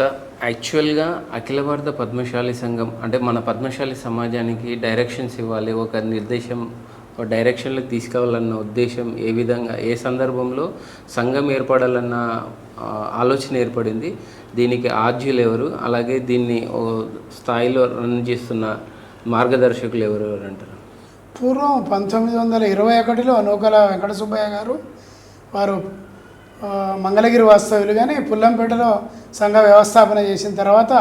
Sir యాక్చువల్గా అఖిల భారత పద్మశాలి సంఘం అంటే మన పద్మశాలి సమాజానికి డైరెక్షన్స్ ఇవ్వాలి ఒక నిర్దేశం ఒక డైరెక్షన్లోకి తీసుకోవాలన్న ఉద్దేశం ఏ విధంగా ఏ సందర్భంలో సంఘం ఏర్పడాలన్న ఆలోచన ఏర్పడింది దీనికి ఆద్యులు ఎవరు అలాగే దీన్ని ఓ స్థాయిలో రన్ చేస్తున్న మార్గదర్శకులు ఎవరు అంటారు? పూర్వం పంతొమ్మిది వందల ఇరవై ఒకటిలో నూకల వెంకట సుబ్బయ్య గారు వారు మంగళగిరి వాస్తవ్యులు కానీ పుల్లంపేటలో సంఘ వ్యవస్థాపన చేసిన తర్వాత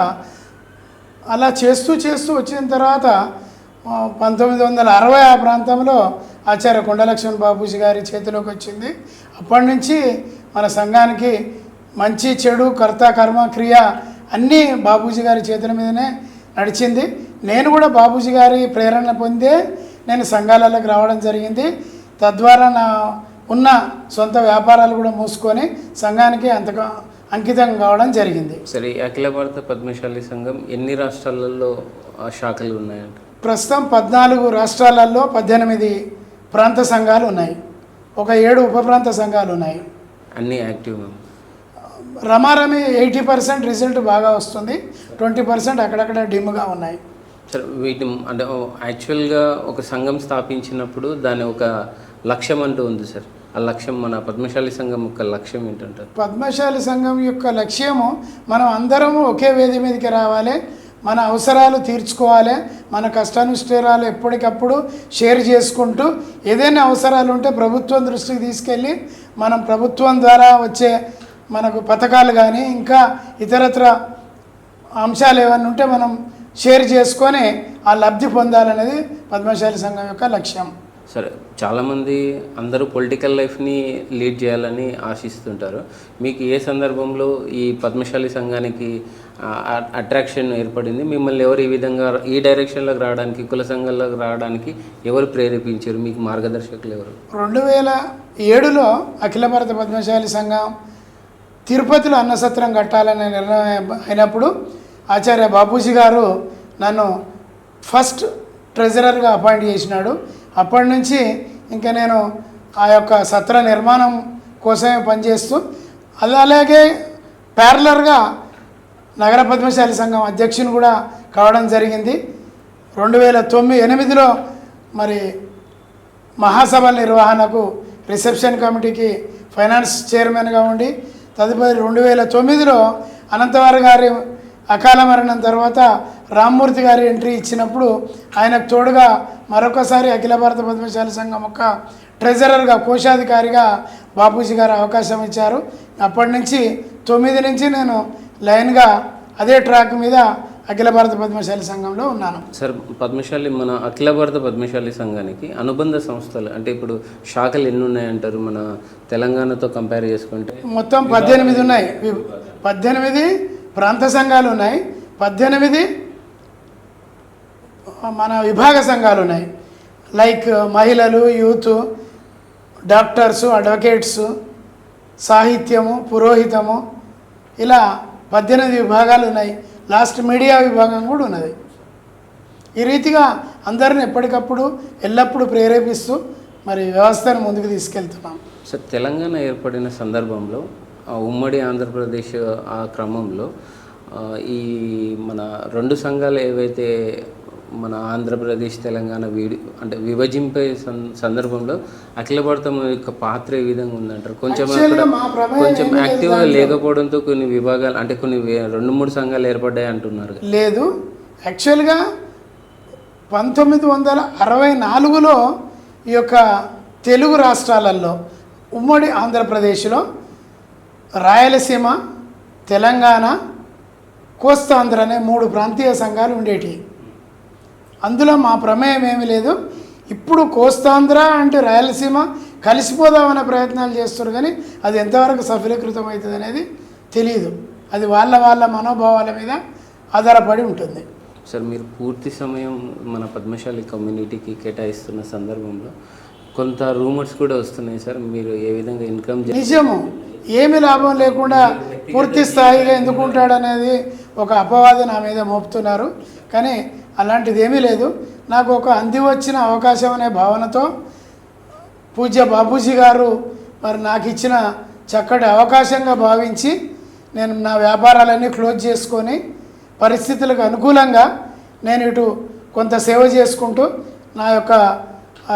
అలా చేస్తూ చేస్తూ వచ్చిన తర్వాత పంతొమ్మిది వందల అరవై ఆ ప్రాంతంలో ఆచార్య కొండలక్ష్మణ్ బాబూజీ గారి చేతిలోకి వచ్చింది. అప్పటి నుంచి మన సంఘానికి మంచి చెడు కర్త కర్మ క్రియ అన్నీ బాబూజీ గారి చేతుల మీదనే నడిచింది. నేను కూడా బాబూజీ గారి ప్రేరణ పొందే నేను సంఘాలలోకి రావడం జరిగింది. తద్వారా నా ఉన్న సొంత వ్యాపారాలు కూడా మూసుకొని సంఘానికి అంతగా అంకితం కావడం జరిగింది. సరే అఖిల భారత పద్మశాలి సంఘం ఎన్ని రాష్ట్రాలలో శాఖలు ఉన్నాయంట? ప్రస్తుతం పద్నాలుగు రాష్ట్రాలలో పద్దెనిమిది ప్రాంత సంఘాలు ఉన్నాయి. ఒక ఏడు ఉప ప్రాంత సంఘాలు ఉన్నాయి. అన్నీ యాక్టివ్ రమారమి ఎయిటీ పర్సెంట్ రిజల్ట్ బాగా వస్తుంది. ట్వంటీ పర్సెంట్ అక్కడక్కడ డిమ్గా ఉన్నాయి. సరే వీటి అంటే యాక్చువల్గా ఒక సంఘం స్థాపించినప్పుడు దాని ఒక లక్ష్యం అంటూ ఉంది సార్. ఆ లక్ష్యం మన పద్మశాలి సంఘం యొక్క లక్ష్యం ఏంటంటారు? పద్మశాలి సంఘం యొక్క లక్ష్యము మనం అందరము ఒకే వేది మీదకి రావాలి మన అవసరాలు తీర్చుకోవాలి మన కష్టానుష్ఠాలు ఎప్పటికప్పుడు షేర్ చేసుకుంటూ ఏదైనా అవసరాలు ఉంటే ప్రభుత్వం దృష్టికి తీసుకెళ్ళి మనం ప్రభుత్వం ద్వారా వచ్చే మనకు పథకాలు కానీ ఇంకా ఇతరత్ర అంశాలు ఏమైనా ఉంటే మనం షేర్ చేసుకొని ఆ లబ్ధి పొందాలనేది పద్మశాలి సంఘం యొక్క లక్ష్యం. సరే చాలామంది అందరూ పొలిటికల్ లైఫ్ని లీడ్ చేయాలని ఆశిస్తుంటారు. మీకు ఏ సందర్భంలో ఈ పద్మశాలి సంఘానికి అట్రాక్షన్ ఏర్పడింది? మిమ్మల్ని ఎవరు ఈ విధంగా ఈ డైరెక్షన్లోకి రావడానికి కుల సంఘాల్లోకి రావడానికి ఎవరు ప్రేరేపించారు? మీకు మార్గదర్శకులు ఎవరు? రెండు వేల ఏడులో అఖిల భారత పద్మశాలి సంఘం తిరుపతిలో అన్నసత్రం కట్టాలనే నిర్ణయం అయినప్పుడు ఆచార్య బాపూజీ గారు నన్ను ఫస్ట్ ట్రెజరర్గా అపాయింట్ చేసినాడు. అప్పటి నుంచి ఇంకా నేను ఆ యొక్క సత్ర నిర్మాణం కోసమే పనిచేస్తూ అది అలాగే ప్యారలర్గా నగర పద్మశాలి సంఘం అధ్యక్షుని కూడా కావడం జరిగింది. రెండు వేల తొమ్మిది ఎనిమిదిలో మరి మహాసభల నిర్వహణకు రిసెప్షన్ కమిటీకి ఫైనాన్స్ చైర్మన్గా ఉండి తదుపరి రెండు వేల తొమ్మిదిలో అనంతవారి గారి అకాల మరణం తర్వాత రామ్మూర్తి గారి ఎంట్రీ ఇచ్చినప్పుడు ఆయనకు తోడుగా మరొకసారి అఖిల భారత పద్మశాలి సంఘం యొక్క ట్రెజరర్గా కోశాధికారిగా బాపూజీ గారు అవకాశం ఇచ్చారు. అప్పటి నుంచి తొమ్మిది నుంచి నేను లైన్గా అదే ట్రాక్ మీద అఖిల భారత పద్మశాలి సంఘంలో ఉన్నాను. సార్ పద్మశాలి మన అఖిల భారత పద్మశాలి సంఘానికి అనుబంధ సంస్థలు అంటే ఇప్పుడు శాఖలు ఎన్ని ఉన్నాయంటారు? మన తెలంగాణతో కంపేర్ చేసుకుంటే మొత్తం పద్దెనిమిది ఉన్నాయి. పద్దెనిమిది ప్రాంత సంఘాలు ఉన్నాయి. పద్దెనిమిది మన విభాగ సంఘాలు ఉన్నాయి. లైక్ uh, మహిళలు యూత్ డాక్టర్సు అడ్వకేట్స్ సాహిత్యము పురోహితము ఇలా పద్దెనిమిది విభాగాలు ఉన్నాయి. లాస్ట్ మీడియా విభాగం కూడా ఉన్నది. ఈ రీతిగా అందరిని ఎప్పటికప్పుడు ఎల్లప్పుడూ ప్రేరేపిస్తూ మరి వ్యవస్థను ముందుకు తీసుకెళ్తున్నాం. సార్ తెలంగాణ ఏర్పడిన సందర్భంలో ఉమ్మడి ఆంధ్రప్రదేశ్ ఆ క్రమంలో ఈ మన రెండు సంఘాలు ఏవైతే మన ఆంధ్రప్రదేశ్ తెలంగాణ వీడి అంటే విభజింపే సందర్భంలో అఖిల భారతం యొక్క పాత్ర ఏ విధంగా ఉందంటారు? కొంచెం కొంచెం యాక్టివ్గా లేకపోవడంతో కొన్ని విభాగాలు అంటే కొన్ని రెండు మూడు సంఘాలు ఏర్పడ్డాయి అంటున్నారు. లేదు. యాక్చువల్గా పంతొమ్మిది వందల అరవై నాలుగులో ఈ యొక్క తెలుగు రాష్ట్రాలలో ఉమ్మడి ఆంధ్రప్రదేశ్లో రాయలసీమ తెలంగాణ కోస్తాంధ్ర అనే మూడు ప్రాంతీయ సంఘాలు ఉండేటివి. అందులో మా ప్రమేయం ఏమీ లేదు. ఇప్పుడు కోస్తాంధ్ర అంటే రాయలసీమ కలిసిపోదామనే ప్రయత్నాలు చేస్తారు కానీ అది ఎంతవరకు సఫలీకృతం అవుతుంది అనేది తెలియదు అది వాళ్ళ వాళ్ళ మనోభావాల మీద ఆధారపడి ఉంటుంది. సార్ మీరు పూర్తి సమయం మన పద్మశాలి కమ్యూనిటీకి కేటాయిస్తున్న సందర్భంలో కొంత రూమర్స్ కూడా వస్తున్నాయి సార్. మీరు ఏ విధంగా ఇన్కమ్ నిజము. ఏమి లాభం లేకుండా పూర్తి స్థాయిగా ఎందుకు ఉంటాడనేది ఒక అపవాదం నా మీద మోపుతున్నారు. కానీ అలాంటిది ఏమీ లేదు. నాకు ఒక అంది వచ్చిన అవకాశం అనే భావనతో పూజ్య బాపూజీ గారు మరి నాకు ఇచ్చిన చక్కటి అవకాశంగా భావించి నేను నా వ్యాపారాలన్నీ క్లోజ్ చేసుకొని పరిస్థితులకు అనుకూలంగా నేను ఇటు కొంత సేవ చేసుకుంటూ నా యొక్క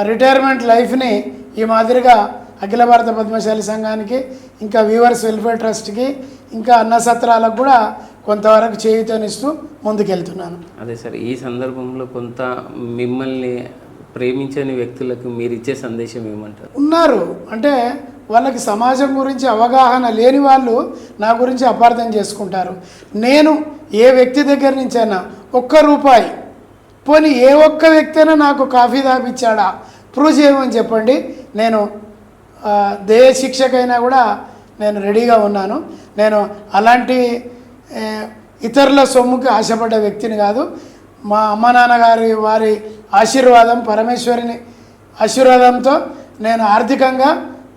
రిటైర్మెంట్ లైఫ్ని ఈ మాదిరిగా అఖిల భారత పద్మశాలి సంఘానికి ఇంకా వీవర్స్ వెల్ఫేర్ ట్రస్ట్కి ఇంకా అన్న సత్రాలకు కూడా కొంతవరకు చేయుతనిస్తూ ముందుకెళ్తున్నాను. అదే సార్ ఈ సందర్భంలో కొంత మిమ్మల్ని ప్రేమించని వ్యక్తులకు మీరు ఇచ్చే సందేశం ఏమంటారు? ఉన్నారు. అంటే వాళ్ళకి సమాజం గురించి అవగాహన లేని వాళ్ళు నా గురించి అపార్థం చేసుకుంటారు. నేను ఏ వ్యక్తి దగ్గర నుంచైనా ఒక్క రూపాయి పోనీ ఏ ఒక్క వ్యక్తి అయినా నాకు కాఫీ తాపిచ్చాడా ప్రూవ్ చేయమని చెప్పండి. నేను దేయ శిక్షకైనా కూడా నేను రెడీగా ఉన్నాను. నేను అలాంటి ఇతరుల సొమ్ముకి ఆశపడ్డ వ్యక్తిని కాదు మా అమ్మ నాన్నగారి వారి ఆశీర్వాదం పరమేశ్వరిని ఆశీర్వాదంతో నేను ఆర్థికంగా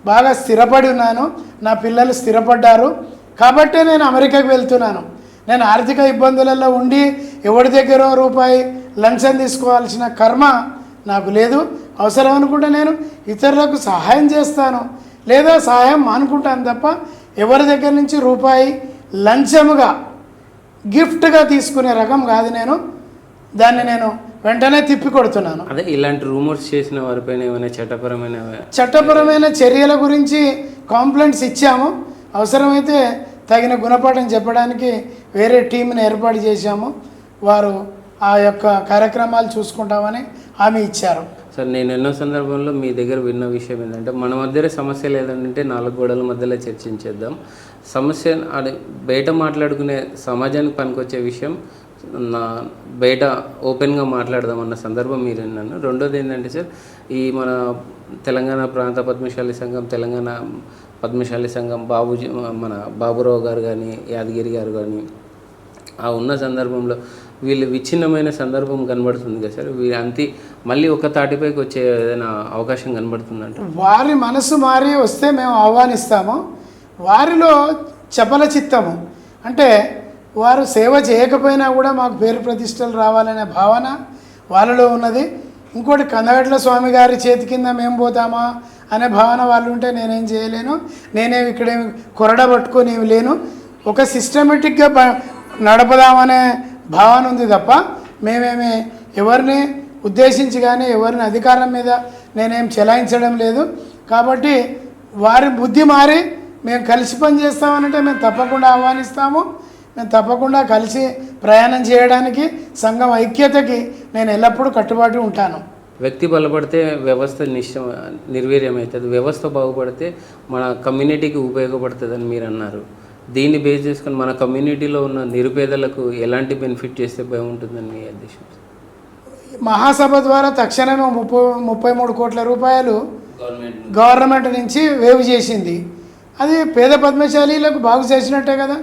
బాగా స్థిరపడి ఉన్నాను నా పిల్లలు స్థిరపడ్డారు. కాబట్టే నేను అమెరికాకి వెళ్తున్నాను. నేను ఆర్థిక ఇబ్బందులలో ఉండి ఎవరి దగ్గర రూపాయి లంచం తీసుకోవాల్సిన కర్మ నాకు లేదు. అవసరం అనుకుంటే నేను ఇతరులకు సహాయం చేస్తాను. లేదా సహాయం మానుకుంటాను తప్ప ఎవరి దగ్గర నుంచి రూపాయి లంచముగా గిఫ్ట్గా తీసుకునే రకం కాదు నేను. దాన్ని నేను వెంటనే తిప్పి కొడుతున్నాను. అదే ఇలాంటి రూమర్స్ చేసిన వారిపైన ఏమైనా చట్టపరమైన చట్టపరమైన చర్యల గురించి కాంప్లైంట్స్ ఇచ్చాము. అవసరమైతే తగిన గుణపాఠం చెప్పడానికి వేరే టీంని ఏర్పాటు చేశాము. వారు ఆ యొక్క కార్యక్రమాలు చూసుకుంటామని హామీ ఇచ్చారు. సార్ నేను ఎన్నో సందర్భంలో మీ దగ్గర విన్న విషయం ఏంటంటే మన మధ్య సమస్య లేదంటే నాలుగు గోడల మధ్యలో చర్చించేద్దాం. సమస్య అది బయట మాట్లాడుకునే సమాజానికి పనికొచ్చే విషయం నా బయట ఓపెన్గా మాట్లాడదాం అన్న సందర్భం మీరు విన్నాను. రెండోది ఏంటంటే సార్ ఈ మన తెలంగాణ ప్రాంత పద్మశాలి సంఘం తెలంగాణ పద్మశాలి సంఘం బాబుజీ మన బాబురావు గారు కానీ యాదగిరి గారు కానీ ఆ ఉన్న సందర్భంలో వీళ్ళు విచ్ఛిన్నమైన సందర్భం కనబడుతుంది కదా సార్? వీళ్ళు అంతి మళ్ళీ ఒక తాటిపైకి వచ్చే ఏదైనా అవకాశం కనబడుతుందంట వారి మనసు మారి వస్తే మేము ఆహ్వానిస్తాము. వారిలో చపల చిత్తము. అంటే వారు సేవ చేయకపోయినా కూడా మాకు పేరు ప్రతిష్టలు రావాలనే భావన వాళ్ళలో ఉన్నది. ఇంకోటి కందగట్ల స్వామి గారి చేతి కింద మేము పోతామా అనే భావన వాళ్ళు ఉంటే నేనేం చేయలేను. నేనేమి ఇక్కడేమి కొరడ పట్టుకొని లేను. ఒక సిస్టమేటిక్గా నడపదామనే భావన ఉంది తప్ప మేమేమి ఎవరిని ఉద్దేశించి కానీ ఎవరిని అధికారం మీద నేనేం చెలాయించడం లేదు. కాబట్టి వారి బుద్ధి మారి మేము కలిసి పని చేస్తామనంటే మేము తప్పకుండా ఆహ్వానిస్తాము. మేము తప్పకుండా కలిసి ప్రయాణం చేయడానికి సంఘం ఐక్యతకి నేను ఎల్లప్పుడూ కట్టుబాటు ఉంటాను. వ్యక్తి బలపడితే వ్యవస్థ నిశ్చ నిర్వీర్యమవుతుంది. వ్యవస్థ బాగుపడితే మన కమ్యూనిటీకి ఉపయోగపడుతుందని మీరు అన్నారు దీన్ని బేస్ చేసుకొని మన కమ్యూనిటీలో ఉన్న నిరుపేదలకు ఎలాంటి బెనిఫిట్ చేస్తే బాగుంటుందని మీ ఉద్దేశం? మహాసభ ద్వారా తక్షణమే ముప్పై ముప్పై మూడు కోట్ల రూపాయలు గవర్నమెంట్ గవర్నమెంట్ నుంచి వేవ్ చేసింది. అది పేద పద్మశాలీలకు బాగు చేసినట్టే కదా.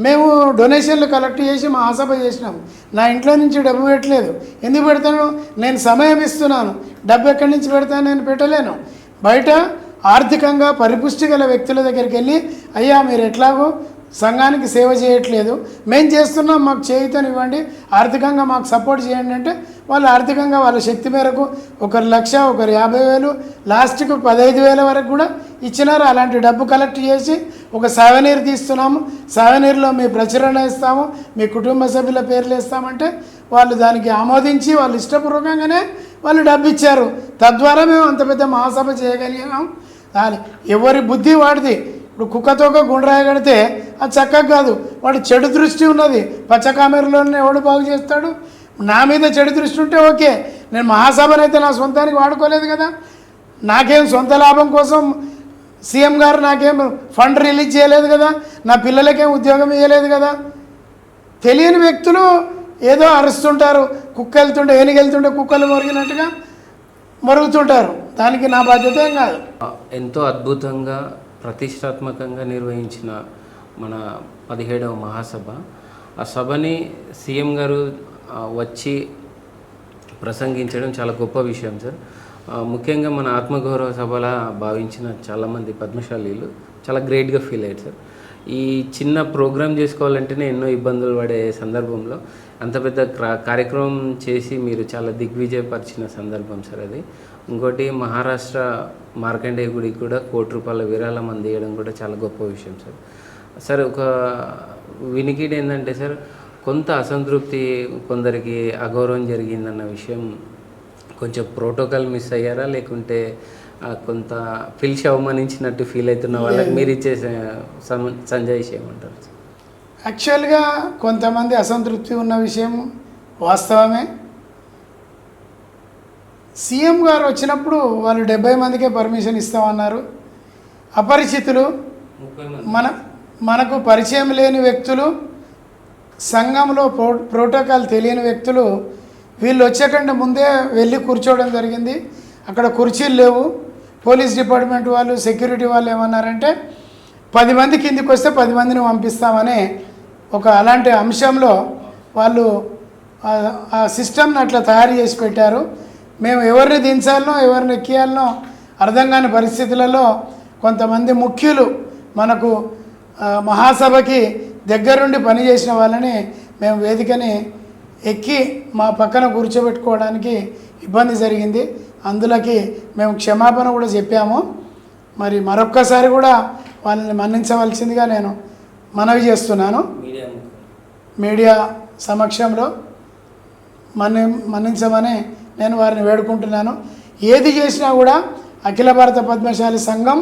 మేము డొనేషన్లు కలెక్ట్ చేసి మహాసభ చేసినాం. నా ఇంట్లో నుంచి డబ్బు పెట్టలేదు. ఎందుకు పెడతాను? నేను సమయం ఇస్తున్నాను. డబ్బు ఎక్కడి నుంచి పెడతాను? నేను పెట్టలేను. బయట ఆర్థికంగా పరిపుష్టి గల వ్యక్తుల దగ్గరికి వెళ్ళి అయ్యా మీరు ఎట్లాగో సంఘానికి సేవ చేయట్లేదు. మేము చేస్తున్నాం మాకు చేయుతనివ్వండి. ఆర్థికంగా మాకు సపోర్ట్ చేయండి అంటే వాళ్ళు ఆర్థికంగా వాళ్ళ శక్తి మేరకు ఒకరు లక్ష ఒకరు యాభై వేలు లాస్ట్కి పదహైదు వేల వరకు కూడా ఇచ్చినారు. అలాంటి డబ్బు కలెక్ట్ చేసి ఒక సావనీరు తీస్తున్నాము. సావనీరులో మీ ప్రచురణ ఇస్తాము మీ కుటుంబ సభ్యుల పేర్లు ఇస్తామంటే వాళ్ళు దానికి ఆమోదించి వాళ్ళు ఇష్టపూర్వకంగానే వాళ్ళు డబ్బు ఇచ్చారు తద్వారా మేము అంత పెద్ద మహాసభ చేయగలిగాం. దాని ఎవరి బుద్ధి వాడిది ఇప్పుడు కుక్కతోక గుండ్రాయ కడితే అది చక్కగా కాదు. వాడు చెడు దృష్టి ఉన్నది. పచ్చ కామెరలోనే ఎవడు బాగు చేస్తాడు? నా మీద చెడు దృష్టి ఉంటే ఓకే. నేను మహాసభనైతే నా సొంతానికి వాడుకోలేదు కదా. నాకేం సొంత లాభం కోసం సీఎం గారు నాకేం ఫండ్ రిలీజ్ చేయలేదు కదా. నా పిల్లలకేం ఉద్యోగం ఇవ్వలేదు కదా. తెలియని వ్యక్తులు ఏదో అరుస్తుంటారు కుక్క వెళ్తుంటే ఏనుగు వెళ్తుంటే కుక్కలు మొరిగినట్టుగా మరుగుతుంటారు. దానికి నా బాధ్యత ఏం కాదు. ఎంతో అద్భుతంగా ప్రతిష్టాత్మకంగా నిర్వహించిన మన పదిహేడవ మహాసభ. ఆ సభని సీఎం గారు వచ్చి ప్రసంగించడం చాలా గొప్ప విషయం సార్. ముఖ్యంగా మన ఆత్మగౌరవ సభలా భావించిన చాలామంది పద్మశాలీలు చాలా గ్రేట్గా ఫీల్ అయ్యారు సార్. ఈ చిన్న ప్రోగ్రామ్ చేసుకోవాలంటేనే ఎన్నో ఇబ్బందులు పడే సందర్భంలో అంత పెద్ద క్రా- కార్యక్రమం చేసి మీరు చాలా దిగ్విజయపరిచిన సందర్భం సార్ అది. ఇంకోటి మహారాష్ట్ర మార్కండేయ గుడికి కూడా కోటి రూపాయల విరాళం అందియడం కూడా చాలా గొప్ప విషయం సార్. సార్ ఒక వినికిడి ఏంటంటే సార్ కొంత అసంతృప్తి కొందరికి అగౌరవం జరిగిందన్న విషయం కొంచెం ప్రోటోకాల్ మిస్ అయ్యారా? లేకుంటే కొంత పిలిచి అవమానించినట్టు ఫీల్ అవుతున్న వాళ్ళకి మీరు ఇచ్చే సమ- సంజయ్ చేయమంటారు యాక్చువల్గా కొంతమంది అసంతృప్తి ఉన్న విషయం వాస్తవమే. సీఎం గారు వచ్చినప్పుడు వాళ్ళు డెబ్బై మందికే పర్మిషన్ ఇస్తామన్నారు. అపరిచితులు మన మనకు పరిచయం లేని వ్యక్తులు సంఘంలో ప్రో ప్రోటోకాల్ తెలియని వ్యక్తులు వీళ్ళు వచ్చేకంటే ముందే వెళ్ళి కూర్చోవడం జరిగింది. అక్కడ కుర్చీలు లేవు. పోలీస్ డిపార్ట్మెంట్ వాళ్ళు సెక్యూరిటీ వాళ్ళు ఏమన్నారంటే పది మంది కిందికి వస్తే పది మందిని పంపిస్తామని ఒక అలాంటి అంశంలో వాళ్ళు ఆ- సిస్టమ్ని అట్లా తయారు చేసి పెట్టారు. మేము ఎవరిని దించాలనో ఎవరిని ఎక్కియాలనో అర్థం కాని పరిస్థితులలో కొంతమంది ముఖ్యులు మనకు మహాసభకి దగ్గరుండి పనిచేసిన వాళ్ళని మేము వేదికని ఎక్కి మా పక్కన కూర్చోబెట్టుకోవడానికి ఇబ్బంది జరిగింది. అందులోకి మేము క్షమాపణ కూడా చెప్పాము. మరి మరొక్కసారి కూడా వాళ్ళని మన్నించవలసిందిగా నేను మనవి చేస్తున్నాను. మీడియా సమక్షంలో మన్ని మన్నించమని నేను వారిని వేడుకుంటున్నాను. ఏది చేసినా కూడా అఖిల భారత పద్మశాలి సంఘం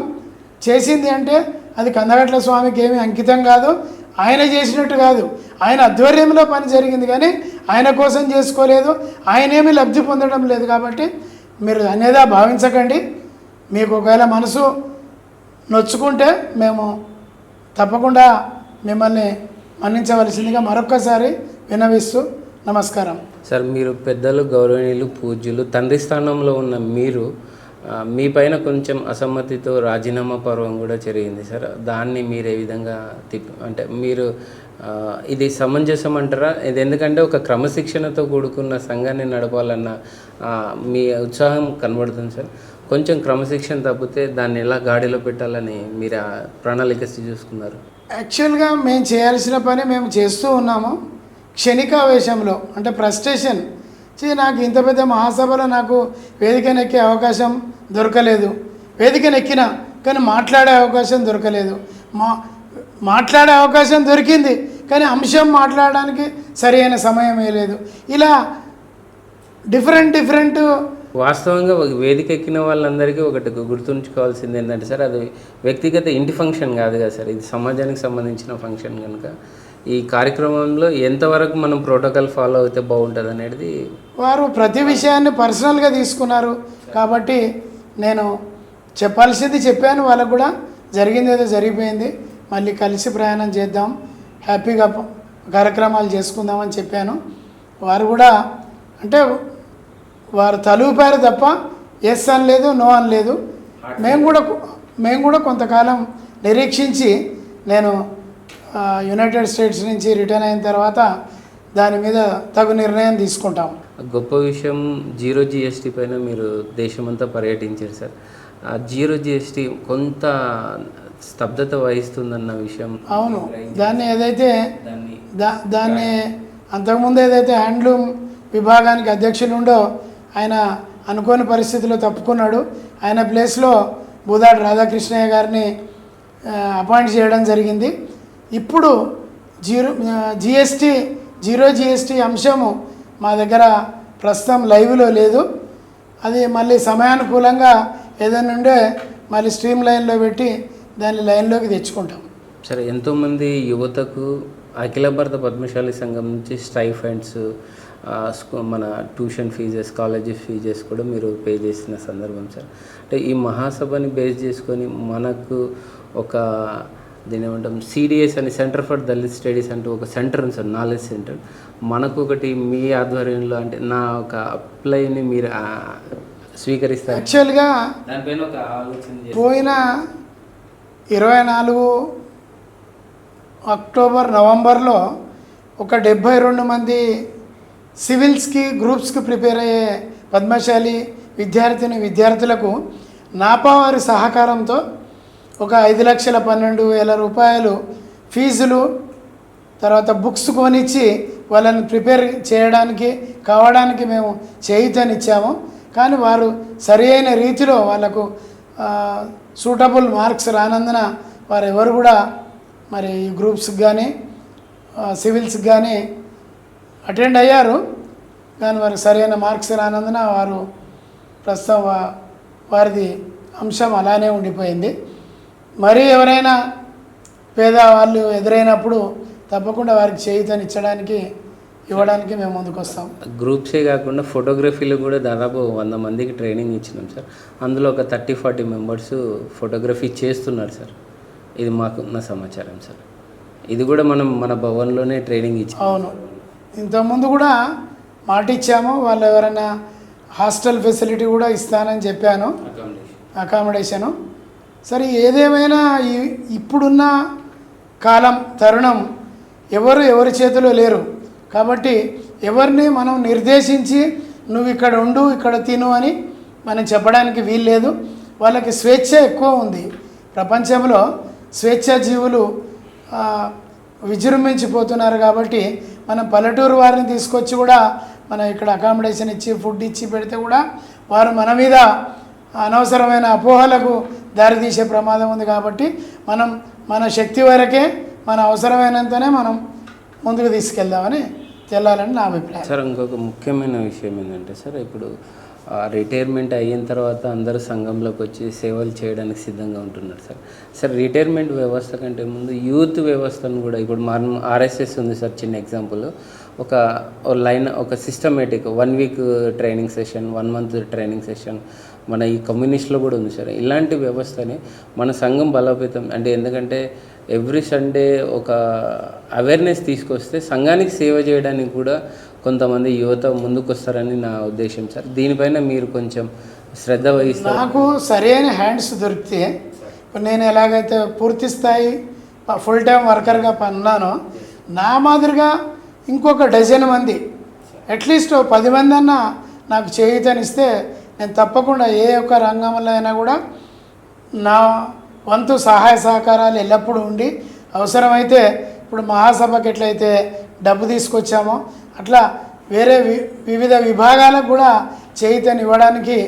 చేసింది అంటే అది కందగట్ల స్వామికి ఏమీ అంకితం కాదు. ఆయన చేసినట్టు కాదు. ఆయన ఆధ్వర్యంలో పని జరిగింది కానీ ఆయన కోసం చేసుకోలేదు. ఆయన ఏమీ లబ్ధి పొందడం లేదు కాబట్టి మీరు అనేదా భావించకండి. మీకు ఒకవేళ మనసు నొచ్చుకుంటే మేము తప్పకుండా మిమ్మల్ని మన్నించవలసిందిగా మరొక్కసారి వినవిస్తూ నమస్కారం. సార్ మీరు పెద్దలు గౌరవనీయులు పూజ్యులు తండ్రి స్థానంలో ఉన్న మీరు మీ పైన కొంచెం అసమ్మతితో రాజీనామా పర్వం కూడా జరిగింది సార్. దాన్ని మీరు ఏ విధంగా తిప్పి అంటే మీరు ఇది సమంజసం అంటారా? ఇది ఎందుకంటే ఒక క్రమశిక్షణతో కూడుకున్న సంఘాన్ని నడపాలన్న మీ ఉత్సాహం కనబడుతుంది సార్. కొంచెం క్రమశిక్షణ తప్పితే దాన్ని ఎలా గాడిలో పెట్టాలని మీరు ప్రణాళిక చూసుకున్నారు? యాక్చువల్గా మేము చేయాల్సిన పని మేము చేస్తూ ఉన్నాము. క్షణికావేశంలో అంటే ఫ్రస్ట్రేషన్. చీ నాకు ఇంత పెద్ద మహాసభలో నాకు వేదికనెక్కే అవకాశం దొరకలేదు. వేదికనెక్కిన కానీ మాట్లాడే అవకాశం దొరకలేదు. మా మాట్లాడే అవకాశం దొరికింది. కానీ అంశం మాట్లాడడానికి సరైన సమయం లేదు. ఇలా డిఫరెంట్ డిఫరెంట్ వాస్తవంగా ఒక వేదిక ఎక్కిన వాళ్ళందరికీ ఒకటి గుర్తుంచుకోవాల్సింది ఏంటంటే సార్ అది వ్యక్తిగత ఇంటి ఫంక్షన్ కాదు కదా సార్. ఇది సమాజానికి సంబంధించిన ఫంక్షన్ కనుక. ఈ కార్యక్రమంలో ఎంతవరకు మనం ప్రోటోకాల్ ఫాలో అయితే బాగుంటుంది అనేది వారు ప్రతి విషయాన్ని పర్సనల్గా తీసుకున్నారు. కాబట్టి నేను చెప్పాల్సింది చెప్పాను. వాళ్ళకు కూడా జరిగింది ఏదో జరిగిపోయింది. మళ్ళీ కలిసి ప్రయాణం చేద్దాం. హ్యాపీగా కార్యక్రమాలు చేసుకుందామని చెప్పాను. వారు కూడా అంటే వారు తలూపారు తప్ప ఎస్ అని లేదు నో అని లేదు. మేము కూడా మేము కూడా కొంతకాలం నిరీక్షించి నేను యునైటెడ్ స్టేట్స్ నుంచి రిటర్న్ అయిన తర్వాత దాని మీద తగు నిర్ణయం తీసుకుంటాం గొప్ప విషయం జీరో జిఎస్టీ పైన మీరు దేశమంతా పర్యటించారు సార్. ఆ జీరో జిఎస్టీ కొంత స్తబ్దత వహిస్తుందన్న విషయం అవును. దాన్ని ఏదైతే దాన్ని దా దాన్ని అంతకుముందు ఏదైతే హ్యాండ్లూమ్ విభాగానికి అధ్యక్షులు ఉండో ఆయన అనుకోని పరిస్థితిలో తప్పుకున్నాడు. ఆయన ప్లేస్లో బూదాడు రాధాకృష్ణయ్య గారిని అపాయింట్ చేయడం జరిగింది. ఇప్పుడు జీరో జిఎస్టీ జీరో జిఎస్టీ అంశము మా దగ్గర ప్రస్తుతం లైవ్లో లేదు. అది మళ్ళీ సమయానుకూలంగా ఏదైనా ఉంటే మళ్ళీ స్ట్రీమ్ లైన్లో పెట్టి దాన్ని లైన్లోకి తెచ్చుకుంటాం. సరే ఎంతోమంది యువతకు అఖిల భారత పద్మశాలి సంఘం నుంచి స్టైఫండ్స్ మన ట్యూషన్ ఫీజెస్ కాలేజీ ఫీజెస్ కూడా మీరు పే చేసిన సందర్భం సార్. అంటే ఈ మహాసభని బేస్ చేసుకొని మనకు ఒక దీని ఏమంటాం సిడిఎస్ అని సెంటర్ ఫర్ దళిత్ స్టడీస్ అంటూ ఒక సెంటర్ ఉంది సార్ నాలెడ్జ్ సెంటర్. మనకు ఒకటి మీ ఆధ్వర్యంలో అంటే నా ఒక అప్లైని మీరు ఆ, స్వీకరిస్తారు? యాక్చువల్గా దానిపైన ఒక ఆలోచన పోయిన ఇరవై నాలుగు అక్టోబర్ నవంబర్లో ఒక డెబ్భై రెండు మంది సివిల్స్కి గ్రూప్స్కి ప్రిపేర్ అయ్యే పద్మశాలి విద్యార్థిని విద్యార్థులకు నాపావారి సహకారంతో ఒక ఐదు లక్షల పన్నెండు వేల రూపాయలు ఫీజులు తర్వాత బుక్స్ కొనిచ్చి వాళ్ళని ప్రిపేర్ చేయడానికి కావడానికి మేము చేయుతనిచ్చాము. కానీ వారు సరి అయిన రీతిలో వాళ్ళకు సూటబుల్ మార్క్స్ రానందున వారు ఎవరు కూడా మరి గ్రూప్స్కి కానీ సివిల్స్కి కానీ అటెండ్ అయ్యారు. కానీ వారికి సరైన మార్క్స్ రానందున వారు ప్రస్తుతం వారిది అంశం అలానే ఉండిపోయింది. మరి ఎవరైనా పేద వాళ్ళు ఎదురైనప్పుడు తప్పకుండా వారికి చేయుతనిచ్చడానికి ఇవ్వడానికి మేము ముందుకు వస్తాం గ్రూప్సే కాకుండా ఫోటోగ్రఫీలో కూడా దాదాపు వంద మందికి ట్రైనింగ్ ఇచ్చినాం సార్. అందులో ఒక థర్టీ ఫార్టీ మెంబర్స్ ఫోటోగ్రఫీ చేస్తున్నారు సార్. ఇది మాకున్న సమాచారం సార్. ఇది కూడా మనం మన భవన్లోనే ట్రైనింగ్ ఇచ్చాం అవును. ఇంతకుముందు కూడా మాట ఇచ్చాము వాళ్ళు ఎవరైనా హాస్టల్ ఫెసిలిటీ కూడా ఇస్తానని చెప్పాను. అకామిడేషను. సరే ఏదేమైనా ఈ- ఇప్పుడున్న కాలం తరుణం ఎవరు ఎవరి చేతిలో లేరు? కాబట్టి ఎవరిని మనం నిర్దేశించి నువ్వు ఇక్కడ ఉండు ఇక్కడ తిను అని మనం చెప్పడానికి వీల్లేదు. వాళ్ళకి స్వేచ్ఛ ఎక్కువ ఉంది. ప్రపంచంలో స్వేచ్ఛ జీవులు విజృంభించిపోతున్నారు కాబట్టి మనం పల్లెటూరు వారిని తీసుకొచ్చి కూడా మనం ఇక్కడ అకామిడేషన్ ఇచ్చి ఫుడ్ ఇచ్చి పెడితే కూడా వారు మన మీద అనవసరమైన అపోహలకు దారితీసే ప్రమాదం ఉంది కాబట్టి మనం మన శక్తి వరకే మన అవసరమైనంతనే మనం ముందుకు తీసుకెళ్దామని తెల్లాలని నా అభిప్రాయం. సార్ ఇంకొక ముఖ్యమైన విషయం ఏంటంటే సార్ ఇప్పుడు రిటైర్మెంట్ అయిన తర్వాత అందరూ సంఘంలోకి వచ్చి సేవలు చేయడానికి సిద్ధంగా ఉంటున్నారు సార్. సార్ రిటైర్మెంట్ వ్యవస్థ కంటే ముందు యూత్ వ్యవస్థను కూడా ఇప్పుడు మనం ఆర్ఎస్ఎస్ ఉంది సార్ చిన్న ఎగ్జాంపుల్ ఒక లైన్ ఒక systematic one week training session one month training session మన ఈ కమ్యూనిస్ట్లో కూడా ఉంది సార్. ఇలాంటి వ్యవస్థని మన సంఘం బలోపేతం అంటే ఎందుకంటే ఎవ్రీ సండే ఒక అవేర్నెస్ తీసుకొస్తే సంఘానికి సేవ చేయడానికి కూడా కొంతమంది యువత ముందుకు వస్తారని నా ఉద్దేశం సార్. దీనిపైన మీరు కొంచెం శ్రద్ధ వహిస్తారు? నాకు సరైన హ్యాండ్స్ దొరికితే ఇప్పుడు నేను ఎలాగైతే పూర్తి స్థాయి ఫుల్ టైం వర్కర్గా పన్నానో నా మాదిరిగా ఇంకొక డజన్ మంది అట్లీస్ట్ ఓ పది మంది అన్న నాకు చేయుతనిస్తే నేను తప్పకుండా ఏ ఒక్క రంగంలో అయినా కూడా నా వంతు సహాయ సహకారాలు ఎల్లప్పుడూ ఉండి అవసరమైతే ఇప్పుడు మహాసభకి ఎట్లయితే డబ్బు తీసుకొచ్చామో అట్లా వేరే వి వివిధ విభాగాలకు కూడా చేయితని ఇవ్వడానికి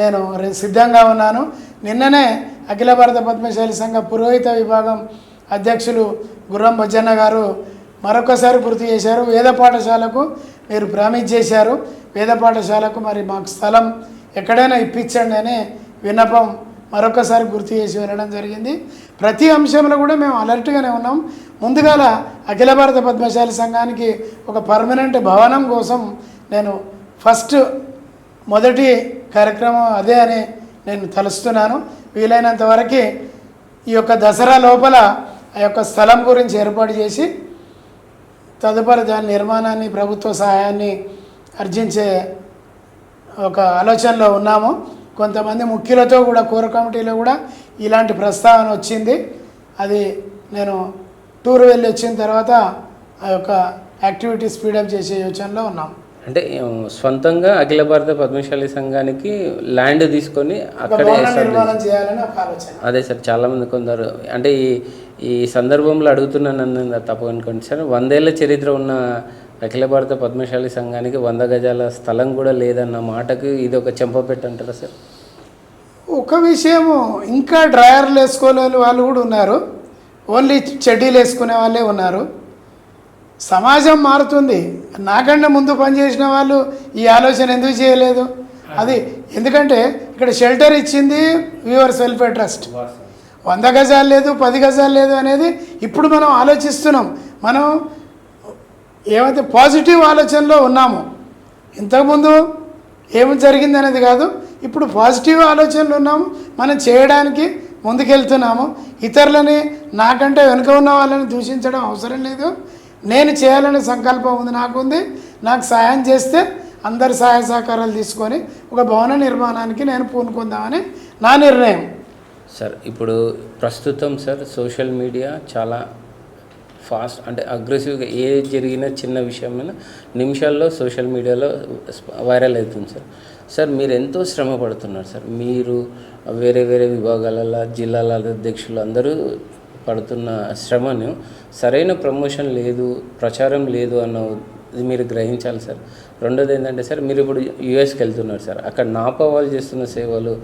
నేను సిద్ధంగా ఉన్నాను. నిన్ననే అఖిల భారత పద్మశాలి సంఘ పురోహిత విభాగం అధ్యక్షులు గుర్రం బొజ్జన్న గారు మరొకసారి గుర్తు చేశారు. వేద పాఠశాలకు మీరు ప్రామిస్ చేశారు. వేద పాఠశాలకు మరి మాకు స్థలం ఎక్కడైనా ఇప్పించండి అనే విన్నపం మరొకసారి గుర్తు చేసి వెళ్ళడం జరిగింది. ప్రతి అంశంలో కూడా మేము అలర్ట్గానే ఉన్నాం. ముందుగాల అఖిల భారత పద్మశాలి సంఘానికి ఒక పర్మనెంట్ భవనం కోసం నేను ఫస్ట్ మొదటి కార్యక్రమం అదే అని నేను తలుస్తున్నాను. వీలైనంత వరకు ఈ యొక్క దసరా లోపల ఆ యొక్క స్థలం గురించి ఏర్పాటు చేసి తదుపరి దాని నిర్మాణాన్ని ప్రభుత్వ సహాయాన్ని అర్జించే ఒక ఆలోచనలో ఉన్నాము. కొంతమంది ముఖ్యులతో కూడా కోర్ కమిటీలో కూడా ఇలాంటి ప్రస్తావన వచ్చింది. అది నేను టూర్ వెళ్ళి వచ్చిన తర్వాత ఆ యొక్క యాక్టివిటీ స్పీడప్ చేసే యోచనలో ఉన్నాం. అంటే ఆ, స్వంతంగా అఖిల భారత పద్మశాలి సంఘానికి ల్యాండ్ తీసుకొని అక్కడే అదే సార్ చాలామంది కొందరు అంటే ఈ ఈ సందర్భంలో అడుగుతున్నాను అన్నది తప్పు అనుకోండి సార్ వందేళ్ళ చరిత్ర ఉన్న అఖిల భారత పద్మశాలి సంఘానికి వంద గజాల స్థలం కూడా లేదన్న మాటకు ఇది ఒక చెంపపెట్టు అంటారా సార్? ఒక విషయము ఇంకా డ్రాయర్లు వేసుకోలేని వాళ్ళు కూడా ఉన్నారు. ఓన్లీ చెడ్డీలు వేసుకునే వాళ్ళే ఉన్నారు. సమాజం మారుతుంది. నాకంటే ముందు పనిచేసిన వాళ్ళు ఈ ఆలోచన ఎందుకు చేయలేదు? అది ఎందుకంటే ఇక్కడ షెల్టర్ ఇచ్చింది వ్యూవర్స్ వెల్ఫేర్ ట్రస్ట్. వంద గజాలు లేదు పది గజాలు లేదు అనేది ఇప్పుడు మనం ఆలోచిస్తున్నాం. మనం ఏమైతే పాజిటివ్ ఆలోచనలో ఉన్నామో ఇంతకుముందు ఏమి జరిగింది అనేది కాదు ఇప్పుడు పాజిటివ్ ఆలోచనలు ఉన్నాము మనం చేయడానికి ముందుకెళ్తున్నాము. ఇతరులని నాకంటే వెనుక ఉన్న వాళ్ళని దూషించడం అవసరం లేదు. నేను చేయాలనే సంకల్పం ఉంది నాకుంది. నాకు సహాయం చేస్తే అందరి సహాయ సహకారాలు తీసుకొని ఒక భవన నిర్మాణానికి నేను పూనుకుందామని నా నిర్ణయం. సార్ ఇప్పుడు ప్రస్తుతం సార్ సోషల్ మీడియా చాలా ఫాస్ట్ అంటే అగ్రెసివ్గా ఏ జరిగిన చిన్న విషయమైనా నిమిషాల్లో సోషల్ మీడియాలో వైరల్ అవుతుంది సార్. సార్ మీరు ఎంతో శ్రమ పడుతున్నారు సార్. మీరు వేరే వేరే విభాగాలలో జిల్లాల అధ్యక్షులు అందరూ పడుతున్న శ్రమను సరైన ప్రమోషన్ లేదు ప్రచారం లేదు అన్న అది మీరు గ్రహించాలి సార్. రెండోది ఏంటంటే సార్ మీరు ఇప్పుడు యూఎస్కి వెళ్తున్నారు సార్. అక్కడ నాపా వాళ్ళు చేస్తున్న సేవలు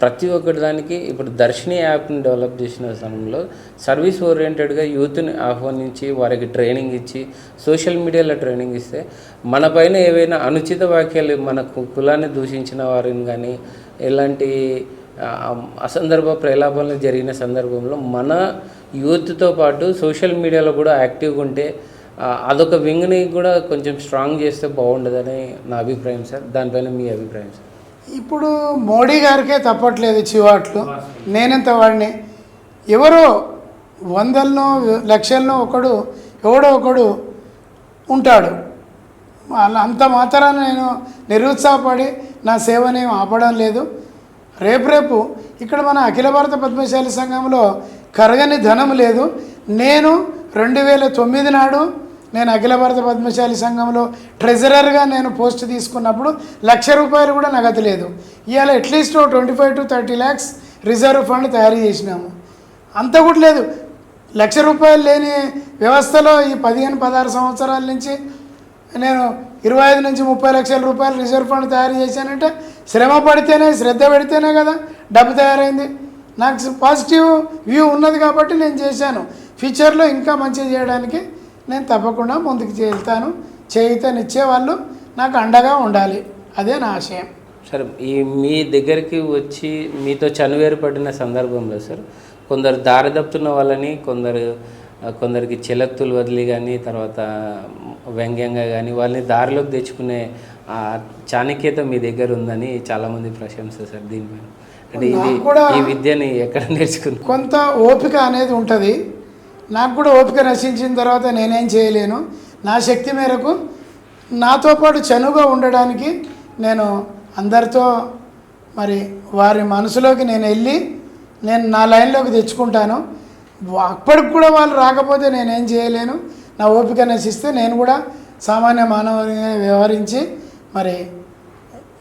ప్రతి ఒక్కటి దానికి ఇప్పుడు దర్శిని యాప్ని డెవలప్ చేసిన సమయంలో సర్వీస్ ఓరియంటెడ్గా యూత్ని ఆహ్వానించి వారికి ట్రైనింగ్ ఇచ్చి సోషల్ మీడియాలో ట్రైనింగ్ ఇస్తే మన పైన ఏవైనా అనుచిత వాక్యాలు మన కులాన్ని దూషించిన వారిని కానీ ఎలాంటి అసందర్భ ప్రలాపాలు జరిగిన సందర్భంలో మన యూత్తో పాటు సోషల్ మీడియాలో కూడా యాక్టివ్గా ఉంటే అదొక వింగ్ని కూడా కొంచెం స్ట్రాంగ్ చేస్తే బాగుండదని నా అభిప్రాయం సార్ దానిపైన మీ అభిప్రాయం సార్ ఇప్పుడు మోడీ గారికే తప్పట్లేదు చివాట్లు. నేనెంత వాడిని? ఎవరో వందలను లక్షలను ఒకడు ఎవడో ఒకడు ఉంటాడు. అంత మాత్రాన నేను నిరుత్సాహపడి నా సేవని ఆపడం లేదు. రేపు రేపు ఇక్కడ మన అఖిల భారత పద్మశాలి సంఘంలో కరగని ధనం లేదు. నేను రెండు వేల తొమ్మిది నాడు నేను అఖిల భారత పద్మశాలి సంఘంలో ట్రెజరర్గా నేను పోస్ట్ తీసుకున్నప్పుడు లక్ష రూపాయలు కూడా నగదు లేదు. ఇవాళ at least twenty five to thirty lakhs reserve fund తయారు చేసినాము. అంత కూడా లేదు. లక్ష రూపాయలు లేని వ్యవస్థలో ఈ పదిహేను పదహారు సంవత్సరాల నుంచి నేను ఇరవై ఐదు నుంచి ముప్పై లక్షల రూపాయలు రిజర్వ్ ఫండ్ తయారు చేశానంటే శ్రమ పడితేనే శ్రద్ధ పెడితేనే కదా డబ్బు తయారైంది. నాకు పాజిటివ్ వ్యూ ఉన్నది కాబట్టి నేను చేశాను. ఫ్యూచర్లో ఇంకా మంచిగా చేయడానికి నేను తప్పకుండా ముందుకు వెళ్తాను చేయితనిచ్చే వాళ్ళు నాకు అండగా ఉండాలి. అదే నా ఆశయం. సార్ ఈ మీ దగ్గరికి వచ్చి మీతో చనువేరు పడిన సందర్భంలో సార్ కొందరు దారి తప్పుతున్న వాళ్ళని కొందరు కొందరికి చిలక్తులు వదిలి కానీ తర్వాత వ్యంగ్యంగా కానీ వాళ్ళని దారిలోకి తెచ్చుకునే ఆ చాణక్యత మీ దగ్గర ఉందని చాలామంది ప్రశంస సార్ దీనిపైన అంటే ఇది ఈ విద్యని ఎక్కడ నేర్చుకున్నారు? కొంత ఓపిక అనేది ఉంటుంది. నాకు కూడా ఓపిక నశించిన తర్వాత నేనేం చేయలేను. నా శక్తి మేరకు నాతో పాటు చనువుగా ఉండడానికి నేను అందరితో మరి వారి మనసులోకి నేను వెళ్ళి నేను నా లైన్లోకి తెచ్చుకుంటాను. అప్పటికి కూడా వాళ్ళు రాకపోతే నేనేం చేయలేను. నా ఓపిక నశిస్తే నేను కూడా సామాన్య మానవునిగా వ్యవహరించి మరి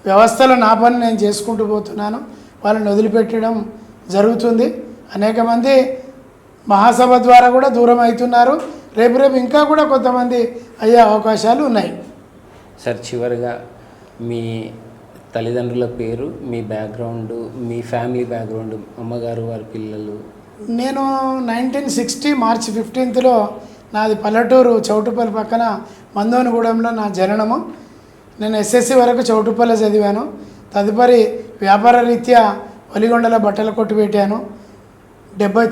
వ్యవస్థలో నా పని నేను చేసుకుంటూ పోతున్నాను. వాళ్ళని వదిలిపెట్టడం జరుగుతుంది. అనేక మంది మహాసభ ద్వారా కూడా దూరం అవుతున్నారు. రేపు రేపు ఇంకా కూడా కొంతమంది అయ్యే అవకాశాలు ఉన్నాయి. సార్ చివరిగా మీ తల్లిదండ్రుల పేరు మీ బ్యాక్గ్రౌండ్ మీ ఫ్యామిలీ బ్యాక్గ్రౌండ్ అమ్మగారు వారి పిల్లలు. నేను నైన్టీన్ సిక్స్టీ మార్చి ఫిఫ్టీన్త్లో నాది పల్లెటూరు చౌటుపల్లి పక్కన మందోనిగూడెంలో నా జననము. నేను ఎస్ఎస్సి వరకు చౌటుపల్లి చదివాను. తదుపరి వ్యాపార రీత్యా ఒలిగొండలో బట్టల కొట్టు పెట్టాను. డెబ్బై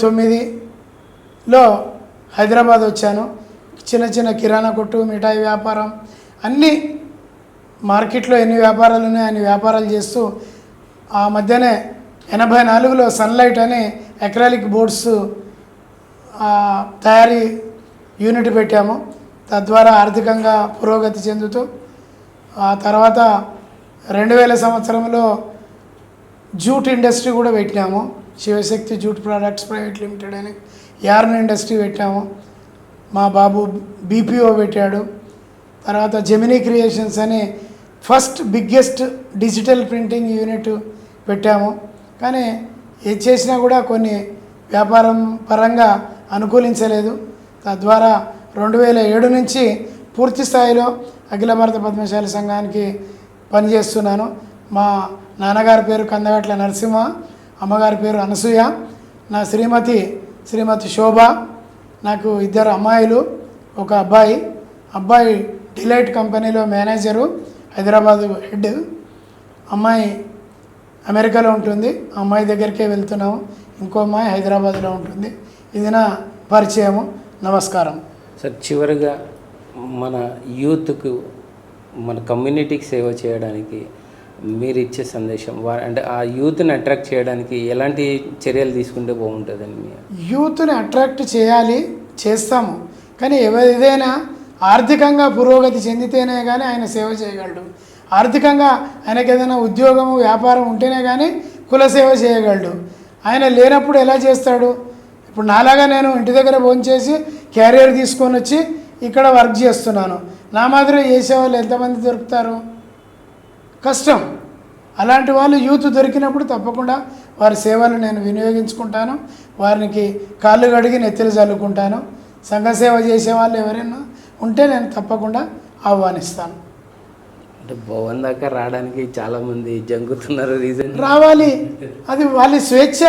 లో హైదరాబాద్ వచ్చాను. చిన్న చిన్న కిరాణా కొట్టు మిఠాయి వ్యాపారం అన్నీ మార్కెట్లో ఎన్ని వ్యాపారాలు ఉన్నాయో అన్ని వ్యాపారాలు చేస్తూ ఆ మధ్యనే ఎనభై నాలుగులో సన్లైట్ అని ఎక్రాలిక్ బోర్డ్స్ తయారీ యూనిట్ పెట్టాము. తద్వారా ఆర్థికంగా పురోగతి చెందుతూ ఆ తర్వాత రెండు వేల సంవత్సరంలో జూట్ ఇండస్ట్రీ కూడా పెట్టినాము. Shivashakti jute products private limited అని. యార్న్ ఇండస్ట్రీ పెట్టాము. మా బాబు బీపీఓ పెట్టాడు. తర్వాత జెమినీ క్రియేషన్స్ అని first biggest digital printing unit పెట్టాము. కానీ ఏది చేసినా కూడా కొన్ని వ్యాపారం పరంగా అనుకూలించలేదు. తద్వారా రెండు వేల ఏడు నుంచి పూర్తి స్థాయిలో అఖిల భారత పద్మశాలి సంఘానికి పనిచేస్తున్నాను. మా నాన్నగారి పేరు కందగట్ల నరసింహ అమ్మగారి పేరు అనసూయ నా శ్రీమతి శ్రీమతి శోభ నాకు ఇద్దరు అమ్మాయిలు ఒక అబ్బాయి. అబ్బాయి డిలైట్ కంపెనీలో మేనేజరు హైదరాబాద్ హెడ్. అమ్మాయి అమెరికాలో ఉంటుంది. అమ్మాయి దగ్గరికే వెళ్తున్నాము. ఇంకో అమ్మాయి హైదరాబాద్లో ఉంటుంది. ఇది నా పరిచయము. నమస్కారం. సార్ చివరిగా మన యూత్కు మన కమ్యూనిటీకి సేవ చేయడానికి మీరు ఇచ్చే సందేశం అంటే ఆ యూత్ని అట్రాక్ట్ చేయడానికి ఎలాంటి చర్యలు తీసుకుంటే బాగుంటుందని యూత్ని అట్రాక్ట్ చేయాలి చేస్తాము. కానీ ఎవరిదైనా ఏదైనా ఆర్థికంగా పురోగతి చెందితేనే కానీ ఆయన సేవ చేయగలడు. ఆర్థికంగా ఆయనకి ఏదైనా ఉద్యోగము వ్యాపారం ఉంటేనే కానీ కుల సేవ చేయగలడు. ఆయన లేనప్పుడు ఎలా చేస్తాడు? ఇప్పుడు నాలాగా నేను ఇంటి దగ్గర భోంచేసి క్యారియర్ తీసుకొని వచ్చి ఇక్కడ వర్క్ చేస్తున్నాను. నా మాదిరి చేసేవాళ్ళు ఎంతమంది దొరుకుతారు? కష్టం. అలాంటి వాళ్ళు యూత్ దొరికినప్పుడు తప్పకుండా వారి సేవలు నేను వినియోగించుకుంటాను. వారికి కాళ్ళు కడిగి నెత్తిలు చల్లుకుంటాను సంఘ సేవ చేసే వాళ్ళు ఎవరైనా ఉంటే నేను తప్పకుండా ఆహ్వానిస్తాను. అంటే భవన్ దాకా రావడానికి చాలా మంది జంకుతున్నారు రీజన్ రావాలి. అది వాళ్ళ స్వేచ్ఛ.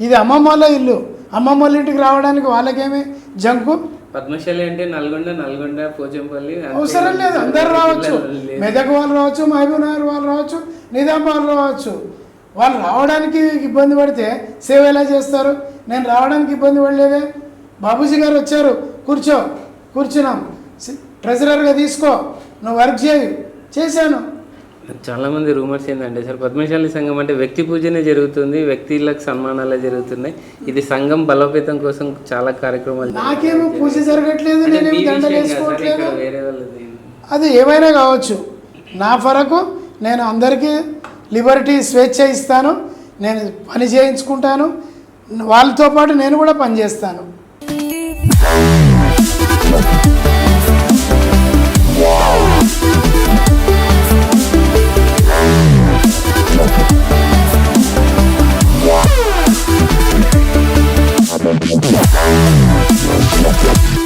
ఇది అమ్మమ్మ వాళ్ళ ఇల్లు. అమ్మమ్మ వాళ్ళ ఇంటికి రావడానికి వాళ్ళకేమి జంకు పద్మశాలి అంటే నల్గొండ నల్గొండ పోచంపల్లి. అవసరం లేదు. అందరు రావచ్చు. మెదక్ వాళ్ళు రావచ్చు మహబూబ్ నగర్ వాళ్ళు రావచ్చు నిజామాబాద్ రావచ్చు. వాళ్ళు రావడానికి ఇబ్బంది పడితే సేవ ఎలా చేస్తారు? నేను రావడానికి ఇబ్బంది పడలేదే. బాబూజీ గారు వచ్చారు. కూర్చో కూర్చున్నాం. ట్రెజరర్గా తీసుకో. నువ్వు వర్క్ చేయి. చేశాను. చాలా మంది రూమర్స్ ఏంటంటే సార్ పద్మశాలి సంఘం అంటే వ్యక్తి పూజనే జరుగుతుంది వ్యక్తులకు సన్మానాలే జరుగుతున్నాయి. ఇది సంఘం బలోపేతం కోసం చాలా కార్యక్రమాలు నాకేమో పూజ జరగట్లేదు వేరే వాళ్ళది అది ఏమైనా కావచ్చు. నా ఫరకు నేను అందరికీ లిబర్టీ స్వేచ్ఛ ఇస్తాను. నేను పని చేయించుకుంటాను. వాళ్ళతో పాటు నేను కూడా పని Thank you.